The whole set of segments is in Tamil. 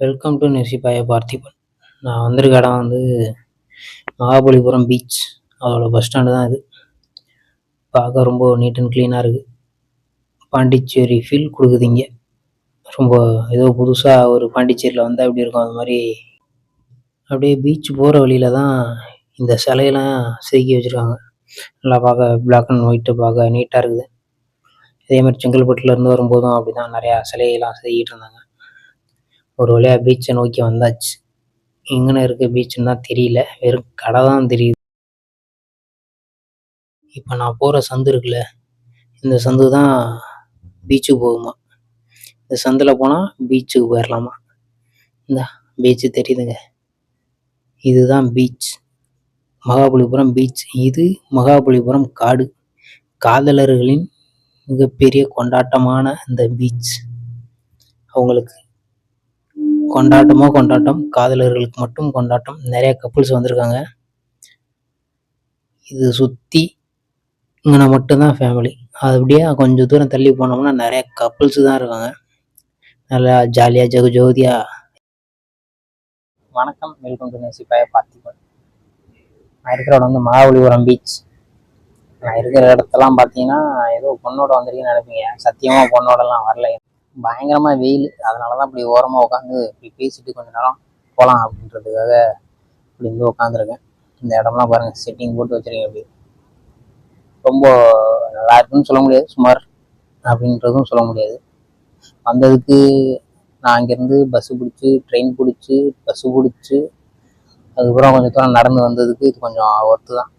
வெல்கம் டு நெசிபாய பார்த்திபன் நான் வந்திருக்க இடம் வந்து மகாபலிபுரம் பீச் அதோட பஸ் ஸ்டாண்டு தான் இது. பார்க்க ரொம்ப நீட் அண்ட் க்ளீனாக இருக்குது பாண்டிச்சேரி ஃபீல் கொடுக்குது இங்கே. ரொம்ப ஏதோ புதுசாக ஒரு பாண்டிச்சேரியில் வந்தால் எப்படி இருக்கும் அது மாதிரி. அப்படியே பீச் போகிற வழியில் தான் இந்த சிலையெல்லாம் செதுக்கி வச்சுருக்காங்க. நல்லா பார்க்க பிளாக் அண்ட் ஒயிட்டு பார்க்க நீட்டாக இருக்குது. இதே மாதிரி செங்கல்பட்டுலேருந்து வரும்போதும் அப்படி தான் நிறையா சிலையெல்லாம் செதுக்கிட்டு இருந்தாங்க. ஒரு வழியாக பீச்சை நோக்கி வந்தாச்சு. எங்கன இருக்க பீச்சுன்னு தான் தெரியல. வெறும் கடை தான் தெரியுது. இப்போ நான் போகிற சந்து இருக்குல்ல இந்த சந்து தான் பீச்சுக்கு போகுமா? இந்த சந்தில் போனால் பீச்சுக்கு போயிடலாமா இந்த பீச்சு தெரியுதுங்க. இதுதான் பீச் மகாபலிபுரம் பீச் இது மகாபலிபுரம் காடு. காதலர்களின் மிகப்பெரிய கொண்டாட்டமான இந்த பீச் அவங்களுக்கு கொண்டாட்டமோ கொண்டாட்டம் காதலர்களுக்கு மட்டும் கொண்டாட்டம். நிறைய கப்புள்ஸ் வந்திருக்காங்க. இது சுற்றி இங்கே மட்டும்தான் ஃபேமிலி அது அப்படியே கொஞ்சம் தூரம் தள்ளி போனோம்னா நிறைய கப்புள்ஸ் தான் இருக்காங்க. நல்லா ஜாலியாக ஜகு ஜோதியா. வணக்கம். வெல்கம் டு நேசிப்பாய பார்த்திபன் நான் இருக்கிற இடம் வந்து மாவலிபுரம் பீச் நான் இருக்கிற இடத்தெல்லாம் பார்த்தீங்கன்னா ஏதோ பொண்ணோட வந்திருக்கேன்னு நினைப்பீங்க. சத்தியமாக பொண்ணோடலாம் வரல. பயங்கரமாக வெயில். அதனால தான் இப்படி ஓரமாக உட்காந்து இப்படி பேசிட்டு கொஞ்ச நேரம் போகலாம் அப்படின்றதுக்காக இப்படி வந்து உட்காந்துருக்கேன் இந்த இடம்லாம் பாருங்கள் செட்டிங் போட்டு வச்சுருக்கேன் அப்படி ரொம்ப நல்லா இருக்குன்னு சொல்ல முடியாது. சுமார் அப்படின்றதும் சொல்ல முடியாது. வந்ததுக்கு நான் அங்கேருந்து பஸ்ஸு பிடிச்சி ட்ரெயின் பிடிச்சி பஸ்ஸு பிடிச்சி அதுக்கப்புறம் கொஞ்சம் தூரம் நடந்து வந்ததுக்கு இது கொஞ்சம் ஒர்த்து தான்.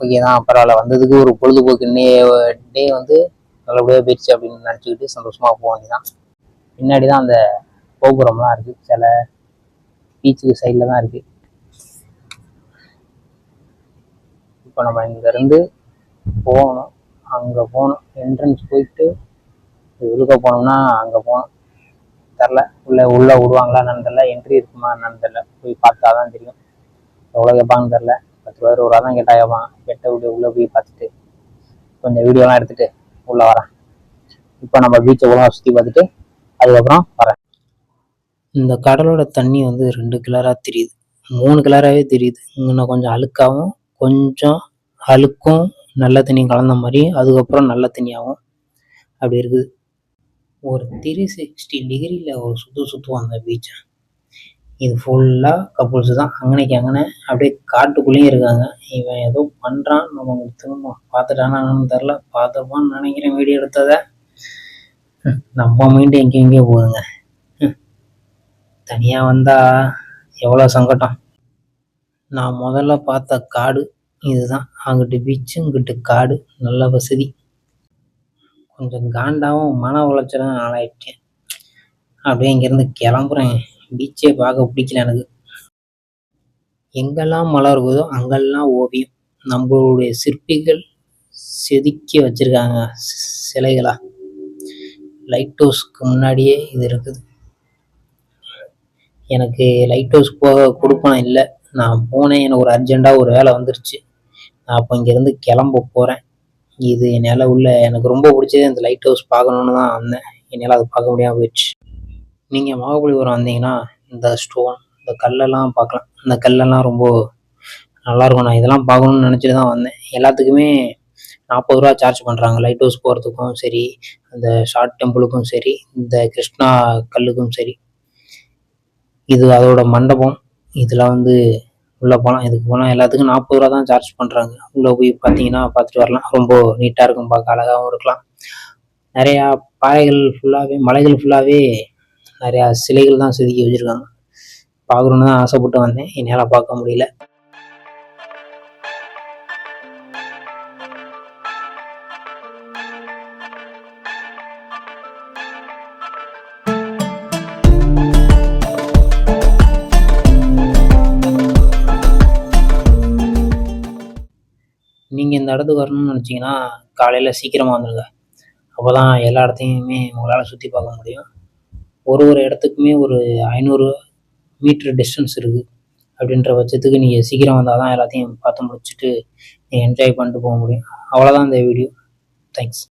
ஓகே தான் பரவாயில்ல. வந்ததுக்கு ஒரு பொழுதுபோக்கு. டே வந்து நல்லபடியாக போயிடுச்சு அப்படின்னு நினச்சிக்கிட்டு சந்தோஷமாக போக வேண்டியதான் பின்னாடி தான் அந்த கோபுரம்லாம் இருக்குது சில பீச்சுக்கு சைடில் தான் இருக்குது இப்போ நம்ம இங்கேருந்து போகணும். அங்கே போகணும். என்ட்ரன்ஸ் போயிட்டு உள்ளுக்க போனோம்னா அங்கே போகணும். தெரில உள்ளே உள்ளே விடுவாங்களா என்னன்னு தெரில என்ட்ரி இருக்குமா என்னன்னு தெரில போய் பார்த்தா தான் தெரியும். எவ்வளோ கேட்பாங்கன்னு தெரில பத்து ரூபா இருபது ரூபா தான் கேட்டால் கேட்பான் கெட்ட விட்டு உள்ளே போய் பார்த்துட்டு கொஞ்சம் வீடியோலாம் எடுத்துகிட்டு உள்ள வரேன் இப்போ நம்ம பீச்சை உலகம் சுற்றி பார்த்துட்டு அதுக்கப்புறம் வரேன். இந்த கடலோட தண்ணி வந்து ரெண்டு கிளராக தெரியுது. மூணு கிளராகவே தெரியுது. இன்னும் கொஞ்சம் அழுக்காகவும் கொஞ்சம் அழுக்கும் நல்ல தண்ணி கலந்த மாதிரி அதுக்கப்புறம் நல்ல தண்ணியாகவும் அப்படி இருக்குது. ஒரு த்ரீ சிக்ஸ்டி டிகிரியில் ஒரு சுற்று சுற்றுவோம் அந்த பீச்சை இது ஃபுல்லாக கப்புள்ஸ் தான். அங்கனைக்கு அங்கனை அப்படியே காட்டுக்குள்ளேயும் இருக்காங்க. இவன் ஏதோ பண்ணுறான் நம்ம திரும்ப பார்த்துட்டானான்னு தெரில பார்த்துருப்பான்னு நினைக்கிறேன் வீடியோ எடுத்ததை. நம்ம மைண்டு எங்கே எங்கேயோ போகுதுங்க. தனியாக வந்தால் எவ்வளோ சங்கடம். நான் முதல்ல பார்த்த காடு இதுதான். அங்கிட்டு பீச்சு இங்கிட்டு காடு. நல்ல வசதி. கொஞ்சம் காண்டாகவும் மன உளைச்சலும் ஆளாயிட்டேன் அப்படியே இங்கேருந்து கிளம்புறேன். பீச்சே பார்க்க பிடிக்கல எனக்கு. எங்கெல்லாம் மழை இருக்குதோ அங்கெல்லாம் ஓவியம். நம்மளுடைய சிற்பிகள் செதுக்கி வச்சிருக்காங்க சிலைகளா. லைட் ஹவுஸ்க்கு முன்னாடியே இது இருக்குது. எனக்கு லைட் ஹவுஸ் போக கொடுப்பேன் இல்லை. நான் போனேன். எனக்கு ஒரு அர்ஜெண்ட்டாக ஒரு வேலை வந்துருச்சு. நான் அப்போ இங்கேருந்து கிளம்ப போகிறேன் இது என்னால் உள்ள எனக்கு ரொம்ப பிடிச்சது இந்த லைட் ஹவுஸ் பார்க்கணுன்னு தான் வந்தேன். என்னால் அது பார்க்க முடியாமல் போயிடுச்சு. நீங்கள் மகாபலிபுரம் வந்தீங்கன்னா இந்த ஸ்டோன் இந்த கல்லெல்லாம் பார்க்கலாம். இந்த கல்லெல்லாம் ரொம்ப நல்லாயிருக்கும். நான் இதெல்லாம் பார்க்கணுன்னு நினச்சிட்டு தான் வந்தேன். எல்லாத்துக்குமே நாற்பது ரூபா சார்ஜ் பண்ணுறாங்க லைட் ஹவுஸ் போகிறதுக்கும் சரி அந்த ஷார்ட் டெம்பிளுக்கும் சரி இந்த கிருஷ்ணா கல்லுக்கும் சரி. இது அதோட மண்டபம். இதில் வந்து உள்ளே போகலாம் இதுக்கு போனால் எல்லாத்துக்கும் நாற்பது ரூபா தான் சார்ஜ் பண்ணுறாங்க உள்ளே போய் பார்த்தீங்கன்னா பார்த்துட்டு வரலாம். ரொம்ப நீட்டாக இருக்கும். பார்க்க அழகாகவும் இருக்கலாம். நிறையா பாறைகள் ஃபுல்லாகவே மலைகள் ஃபுல்லாகவே நிறையா சிலைகள் தான் செதுக்கி வச்சுருக்காங்க. பார்க்கணுன்னு தான் ஆசைப்பட்டு வந்தேன். என்னால் பார்க்க முடியல. நீங்கள் இந்த இடத்துக்கு வரணும்னு நினச்சிங்கன்னா காலையில் சீக்கிரமாக வந்துடுங்க அப்போ தான் எல்லா இடத்தையுமே உங்களால் சுற்றி பார்க்க முடியும். ஒரு ஒரு இடத்துக்குமே ஒரு ஐநூறு மீட்ரு டிஸ்டன்ஸ் இருக்குது அப்படின்ற பட்சத்துக்கு நீங்கள் சீக்கிரம் வந்தால் தான் எல்லாத்தையும் பார்த்து முடிச்சுட்டு நீங்கள் என்ஜாய் பண்ணிட்டு போக முடியும். அவ்வளோதான் இந்த வீடியோ தேங்க்ஸ்